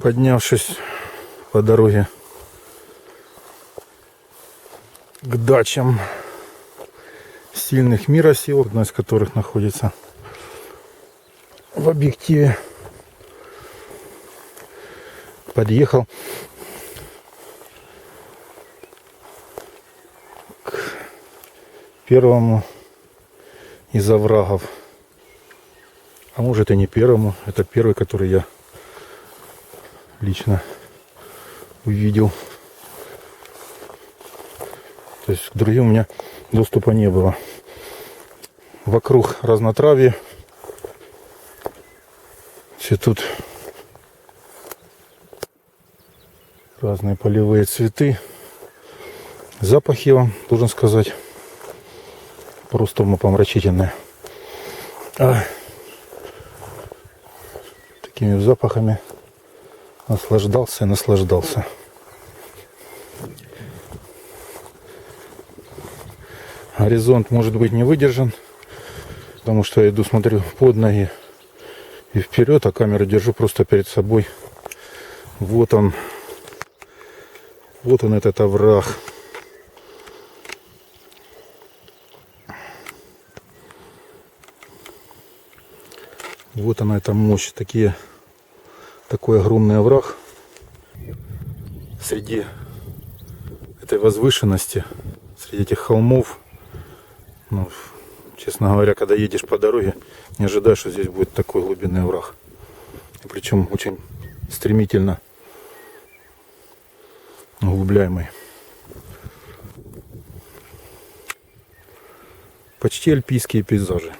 Поднявшись по дороге к дачам сильных мира сил, одна из которых находится в объективе, подъехал к первому из оврагов. А может и не первому, это первый, который я лично увидел. То есть к другим у меня доступа не было. Вокруг разнотравье. Цветут разные полевые цветы. Запахи, вам должен сказать, просто умопомрачительные. А, такими запахами наслаждался и наслаждался. Горизонт может быть не выдержан, потому что я иду, смотрю под ноги и вперед, а камеру держу просто перед собой. Вот он, вот он этот овраг. Вот она эта мощь, такие, такой огромный овраг среди этой возвышенности, среди этих холмов. Ну, честно говоря, когда едешь по дороге, не ожидаешь, что здесь будет такой глубинный овраг. И причем очень стремительно углубляемый. Почти альпийские пейзажи.